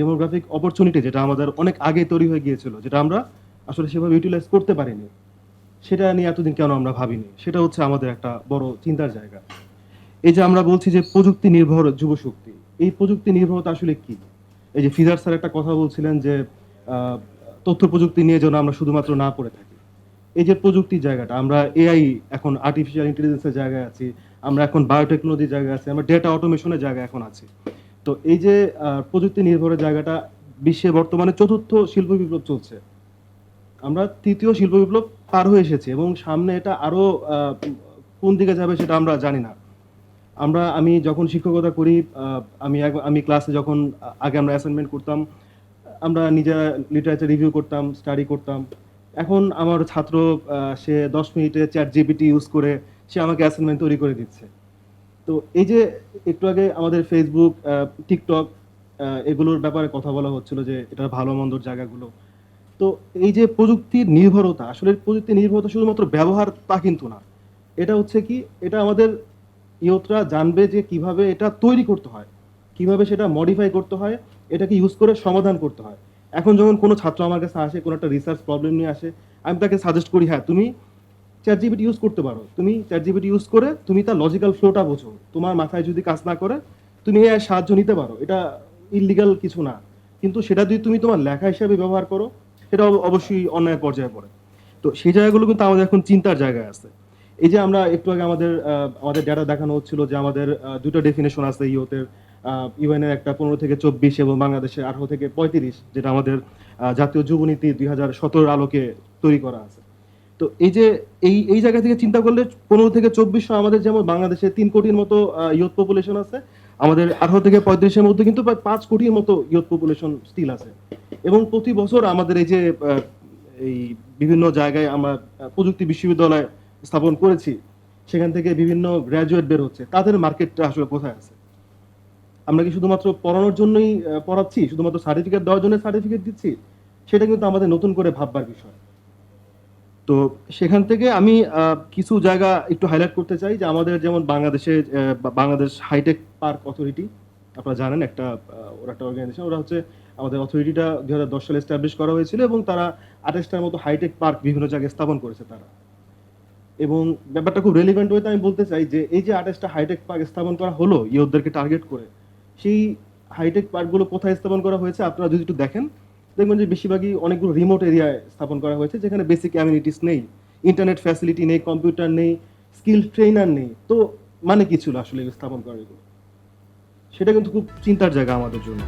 Demographic opportunity যেটা আমাদের অনেক আগে তৈরি হয়ে গিয়েছিল, যেটা আমরা আসলে সেভাবে ইউটিলাইজ করতে পারিনি। সেটা নিয়ে এতদিন কেন আমরা ভাবিনি? সেটা হচ্ছে আমাদের একটা বড় চিন্তার জায়গা। এই যে আমরা বলছি যে প্রযুক্তি নির্ভর যুবশক্তি এই প্রযুক্তি নির্ভরতা আসলে কি? এই যে ফিজার স্যার একটা কথা বলছিলেন যে তথ্য প্রযুক্তি নিয়ে যেন আমরা শুধুমাত্র না পড়ে থাকি। এই যে প্রযুক্তির জায়গাটা, আমরা এআই এখন আর্টিফিশিয়াল ইন্টেলিজেন্সের জায়গায় আছি, আমরা এখন বায়োটেকনোলজির জায়গায় আছি, আমরা ডেটা অটোমেশনের জায়গায় এখন আছি। তো এই যে প্রযুক্তি নির্ভরের জায়গাটা বিশ্বে বর্তমানে চতুর্থ শিল্প বিপ্লব চলছে। আমরা তৃতীয় শিল্প বিপ্লব পার হয়ে এসেছি এবং সামনে এটা আরও আহ, কোন দিকে যাবে সেটা আমরা জানি না। আমরা আমি যখন শিক্ষকতা করি আমি আমি ক্লাসে যখন আগে আমরা অ্যাসাইনমেন্ট করতাম আমরা নিজেরা লিটারেচার রিভিউ করতাম স্টাডি করতাম। এখন আমার ছাত্র সে দশ মিনিটে চ্যাট জিবিটি ইউজ করে সে আমাকে অ্যাসাইনমেন্ট তৈরি করে দিচ্ছে। তো এই যে একটু আগে আমাদের ফেসবুক টিকটক এগুলোর ব্যাপারে কথা বলা হচ্ছিল যে এটার ভালো মন্দর জায়গাগুলো। তো এই যে প্রযুক্তির নির্ভরতা, আসলে প্রযুক্তি নির্ভরতা শুধুমাত্র ব্যবহার তা কিন্তু না। এটা হচ্ছে কি, এটা আমাদের ইয়তরা জানবে যে কীভাবে এটা তৈরি করতে হয়, কীভাবে সেটা মডিফাই করতে হয়, এটাকে ইউজ করে সমাধান করতে হয়। এখন যখন কোনো ছাত্র আমার কাছে আসে, কোনো একটা রিসার্চ প্রবলেম নিয়ে আসে, আমি তাকে সাজেস্ট করি হ্যাঁ তুমি চ্যাট জিবিটি ইউজ করতে পারো। তুমি চ্যাট জিবিটি ইউজ করে তুমি তার লজিক্যাল ফ্লোটা বোঝো। তোমার মাথায় যদি কাজ না করে, তুমি এর সাহায্য নিতে পারো। এটা ইলিগাল কিছু না। কিন্তু সেটা যদি তুমি তোমার লেখা হিসাবে ব্যবহার করো, সেটা অবশ্যই অন্যায় পর্যায়ে পড়ে। তো সেই জায়গাগুলো কিন্তু আমাদের এখন চিন্তার জায়গায় আছে। এই যে আমরা একটু আগে আমাদের আমাদের ডেটা দেখানো হচ্ছিল যে আমাদের দুটো ডেফিনেশন আছে ইউথের ইউএনের একটা পনেরো থেকে চব্বিশ এবং বাংলাদেশের আঠারো থেকে পঁয়ত্রিশ, যেটা আমাদের জাতীয় যুবনীতি দুই হাজার সতেরোর আলোকে তৈরি করা আছে। তো এই যে এই এই জায়গা থেকে চিন্তা করলে পনেরো থেকে চব্বিশশো আমাদের যেমন বাংলাদেশে তিন কোটির মতো ইয়ুথ পপুলেশন আছে, আমাদের আঠারো থেকে পঁয়ত্রিশের মধ্যে কিন্তু প্রায় পাঁচ কোটির মতো ইয়ুথ পপুলেশন স্টিল আছে। এবং প্রতি বছর আমাদের এই যে এই বিভিন্ন জায়গায় আমরা প্রযুক্তি বিশ্ববিদ্যালয় স্থাপন করেছি, সেখান থেকে বিভিন্ন গ্র্যাজুয়েট বের হচ্ছে, তাদের মার্কেটটা আসলে কোথায় আছে? আমরা কি শুধুমাত্র পড়ানোর জন্যই পড়াচ্ছি? শুধুমাত্র সার্টিফিকেট দেওয়ার জন্য সার্টিফিকেট দিচ্ছি? সেটা কিন্তু আমাদের নতুন করে ভাববার বিষয়। তো সেখান থেকে আমি কিছু জায়গা একটু হাইলাইট করতে চাই, যে আমাদের যেমন বাংলাদেশে বাংলাদেশ হাইটেক পার্ক অথরিটি আপনারা জানেন একটা ওরা একটা অর্গানাইজেশন ওরা হচ্ছে আমাদের অথরিটিটা দুই হাজার দশ সালে এস্টাবলিশ করা হয়েছিল এবং তারা আঠাশটার মতো হাইটেক পার্ক বিভিন্ন জায়গায় স্থাপন করেছে তারা। এবং ব্যাপারটা খুব রেলিভেন্ট হইতে আমি বলতে চাই যে, এই যে আঠাশটা হাইটেক পার্ক স্থাপন করা হলো ইয়ুথদেরকে টার্গেট করে, সেই হাইটেক পার্কগুলো কোথায় স্থাপন করা হয়েছে, আপনারা যদি একটু দেখেন দেখবেন যে বেশিরভাগই অনেকগুলো রিমোট এরিয়ায় স্থাপন করা হয়েছে, যেখানে বেসিক অ্যামিউনিটিস নেই ইন্টারনেট ফ্যাসিলিটি নেই কম্পিউটার নেই স্কিল ট্রেনার নেই। তো মানে কি ছিল আসলে স্থাপন করা এগুলো সেটা কিন্তু খুব চিন্তার জায়গা আমাদের জন্য।